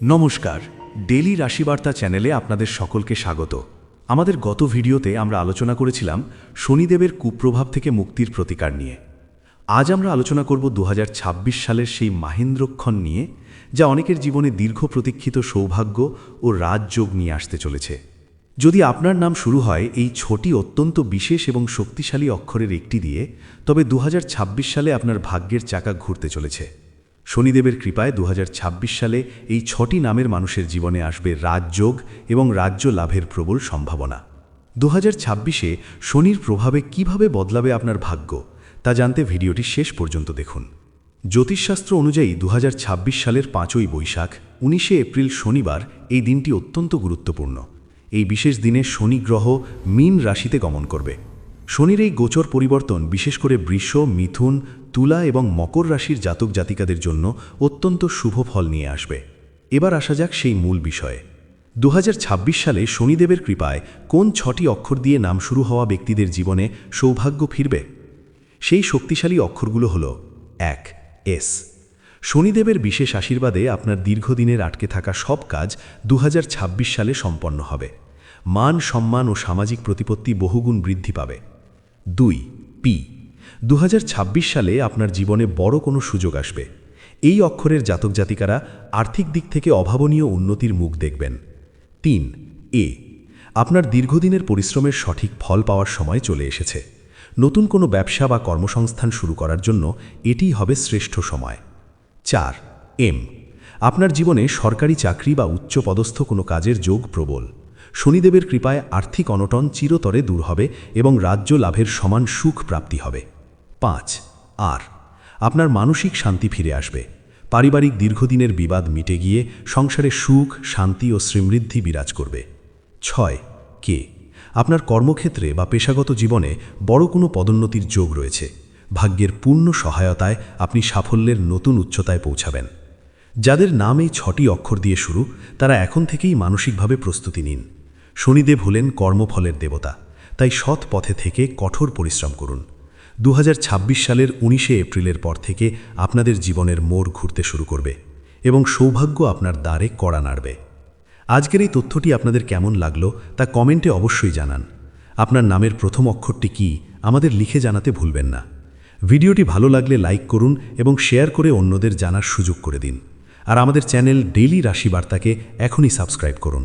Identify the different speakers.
Speaker 1: নমস্কার ডেলি রাশিবার্তা চ্যানেলে আপনাদের সকলকে স্বাগত। আমাদের গত ভিডিওতে আমরা আলোচনা করেছিলাম শনিদেবের কুপ্রভাব থেকে মুক্তির প্রতিকার নিয়ে। আজ আমরা আলোচনা করব দুহাজার ছাব্বিশ সালের সেই মাহেন্দ্রক্ষণ নিয়ে, যা অনেকের জীবনে দীর্ঘ প্রতীক্ষিত সৌভাগ্য ও রাজযোগ নিয়ে আসতে চলেছে। যদি আপনার নাম শুরু হয় এই ছোটি অত্যন্ত বিশেষ এবং শক্তিশালী অক্ষরের একটি দিয়ে, তবে দু হাজার ছাব্বিশ সালে আপনার ভাগ্যের চাকা ঘুরতে চলেছে। শনিদেবের কৃপায় দু হাজার ছাব্বিশ সালে এই ছটি নামের মানুষের জীবনে আসবে রাজযোগ এবং রাজ্য লাভের প্রবল সম্ভাবনা। দু হাজার ছাব্বিশে শনির প্রভাবে কীভাবে বদলাবে আপনার ভাগ্য, তা জানতে ভিডিওটি শেষ পর্যন্ত দেখুন। জ্যোতিষশাস্ত্র অনুযায়ী দু হাজার ছাব্বিশ সালের পাঁচই বৈশাখ, উনিশে এপ্রিল শনিবার এই দিনটি অত্যন্ত গুরুত্বপূর্ণ। এই বিশেষ দিনে শনি গ্রহ মীন রাশিতে গমন করবে। শনির এই গোচর পরিবর্তন, বিশেষ করে বৃষ, মিথুন, তুলা এবং মকর রাশির জাতক জাতিকাদের জন্য অত্যন্ত শুভ ফল নিয়ে আসবে। এবার আসা যাক সেই মূল বিষয়ে। দু হাজার ছাব্বিশ সালে শনিদেবের কৃপায় কোন ছটি অক্ষর দিয়ে নাম শুরু হওয়া ব্যক্তিদের জীবনে সৌভাগ্য ফিরবে? সেই শক্তিশালী অক্ষরগুলো হল এক, এস। শনিদেবের বিশেষ আশীর্বাদে আপনার দীর্ঘদিনের আটকে থাকা সব কাজ দু হাজার ছাব্বিশ সালে সম্পন্ন হবে। মান, সম্মান ও সামাজিক প্রতিপত্তি বহুগুণ বৃদ্ধি পাবে। দুই, পি। দু হাজার ছাব্বিশ সালে আপনার জীবনে বড় কোনো সুযোগ আসবে। এই অক্ষরের জাতক জাতিকারা আর্থিক দিক থেকে অভাবনীয় উন্নতির মুখ দেখবেন। তিন, এ। আপনার দীর্ঘদিনের পরিশ্রমের সঠিক ফল পাওয়ার সময় চলে এসেছে। নতুন কোনো ব্যবসা বা কর্মসংস্থান শুরু করার জন্য এটিই হবে শ্রেষ্ঠ সময়। চার, এম। আপনার জীবনে সরকারি চাকরি বা উচ্চপদস্থ কোনো কাজের যোগ প্রবল। শনিদেবের কৃপায় আর্থিক অনটন চিরতরে দূর হবে এবং রাজ্য লাভের সমান সুখ প্রাপ্তি হবে। পাঁচ, আর, আপনার মানসিক শান্তি ফিরে আসবে। পারিবারিক দীর্ঘদিনের বিবাদ মিটে গিয়ে সংসারে সুখ, শান্তি ও সমৃদ্ধি বিরাজ করবে। ছয়, কে, আপনার কর্মক্ষেত্রে বা পেশাগত জীবনে বড় কোনো পদোন্নতির যোগ রয়েছে। ভাগ্যের পূর্ণ সহায়তায় আপনি সাফল্যের নতুন উচ্চতায় পৌঁছাবেন। যাদের নাম এই ছটি অক্ষর দিয়ে শুরু, তারা এখন থেকেই মানসিকভাবে প্রস্তুতি নিন। শনিদেব হলেন কর্মফলের দেবতা। তাই সৎ পথে থেকে কঠোর পরিশ্রম করুন। দু হাজার ছাব্বিশ সালের উনিশে এপ্রিলের পর থেকে আপনাদের জীবনের মোড় ঘুরতে শুরু করবে এবং সৌভাগ্য আপনার দ্বারে কড়া নাড়বে। আজকের এই তথ্যটি আপনাদের কেমন লাগল তা কমেন্টে অবশ্যই জানান। আপনার নামের প্রথম অক্ষরটি কি আমাদের লিখে জানাতে ভুলবেন না। ভিডিওটি ভালো লাগলে লাইক করুন এবং শেয়ার করে অন্যদের জানার সুযোগ করে দিন। আর আমাদের চ্যানেল ডেইলি রাশি বার্তাকে এখনই সাবস্ক্রাইব করুন।